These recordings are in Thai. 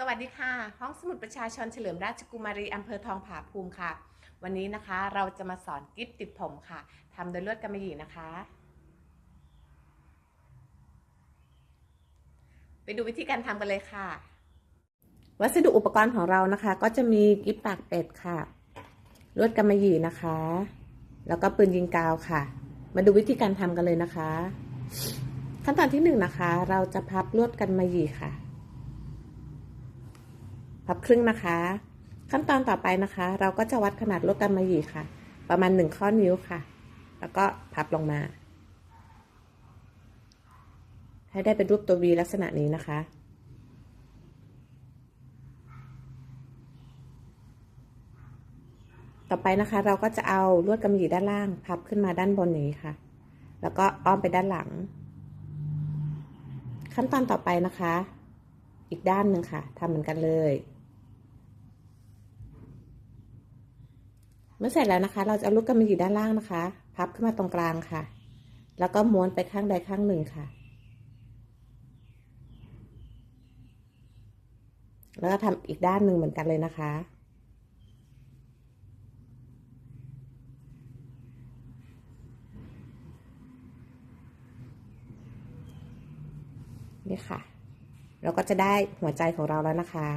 สวัสดีค่ะ ห้องสมุดประชาชนเฉลิมราชกุมารีอำเภอทองผาภูมิค่ะ วันนี้นะคะเราจะมาสอนกิฟติดผมค่ะทำโดยลวดกำมะหยี่นะคะ ไปดูวิธีการทำกันเลยค่ะ วัสดุอุปกรณ์ของเรานะคะ ก็จะมีกิฟปากเป็ดค่ะ ลวดกำมะหยี่นะคะ แล้วก็ปืนยิงกาวค่ะ มาดูวิธีการทำกันเลยนะคะ ขั้นตอนที่หนึ่งนะคะ เราจะพับลวดกำมะหยี่ค่ะ พับครึ่งนะคะ ขั้นตอนต่อไปนะคะ เราก็จะวัดขนาดลวดกำมะหยี่ค่ะ ประมาณหนึ่งข้อนิ้วค่ะ แล้วก็พับลงมา ให้ได้เป็นรูปตัว V ลักษณะนี้นะคะต่อไปนะคะเราก็จะเอาลวดกำมะหยี่ด้านล่าง พับขึ้นมาด้านบนอย่างนี้ค่ะ แล้วก็อ้อมไปด้านหลัง ขั้นตอนต่อไปนะคะ อีกด้านหนึ่งค่ะทำเหมือนกันเลย เมื่อเสร็จแล้วนะคะ เราจะเอาลูกกำมะหยี่ด้านล่างนะคะ พับขึ้นมาตรงกลางค่ะ แล้วก็ม้วนไปข้างใดข้างหนึ่งค่ะ แล้วก็ทำอีกด้านหนึ่งเหมือนกันเลยนะคะนี่ค่ะ เราก็จะได้หัวใจของเราแล้วนะคะ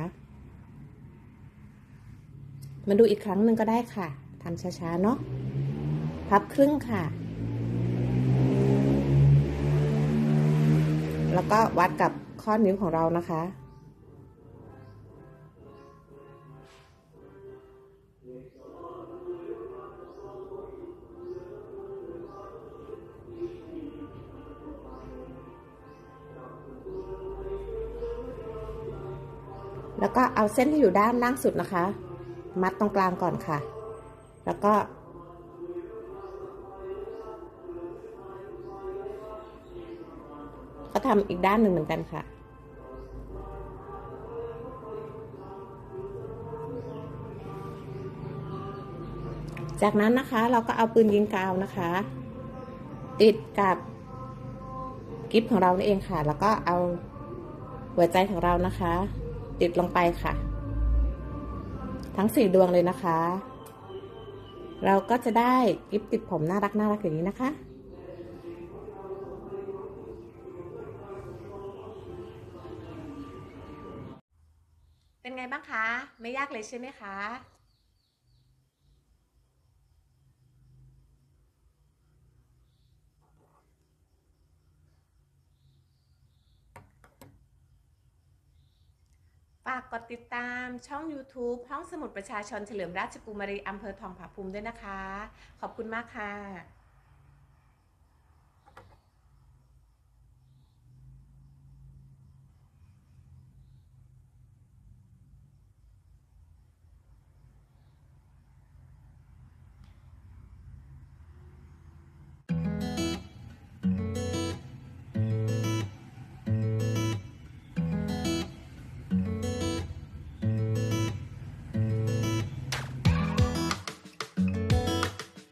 มาดูอีกครั้งหนึ่งก็ได้ค่ะ ทำช้าๆ เนาะ พับครึ่งค่ะ แล้วก็วัดกับข้อนิ้วของเรานะคะ แล้วก็เอาเส้นที่อยู่ด้านล่างสุดนะคะ มัดตรงกลางก่อนค่ะ แล้วก็ ก็ทำอีกด้านหนึ่งเหมือนกันค่ะจากนั้นนะคะเราก็เอาปืนยิงกาวนะคะ ติดกับกิฟของเราเองค่ะ แล้วก็เอาหัวใจของเรานะคะ ติดลงไปค่ะ ทั้งสี่ดวงเลยนะคะ เราก็จะได้กิฟติดผมน่ารักน่ารักอย่างนี้นะคะ เป็นไงบ้างคะ ไม่ยากเลยใช่ไหมคะากกดติดตามช่อง YouTube ห้องสมุดประชาชนเฉลิมราชกุมารีอำเภอทองผาภูมิด้วยนะคะ ขอบคุณมากค่ะ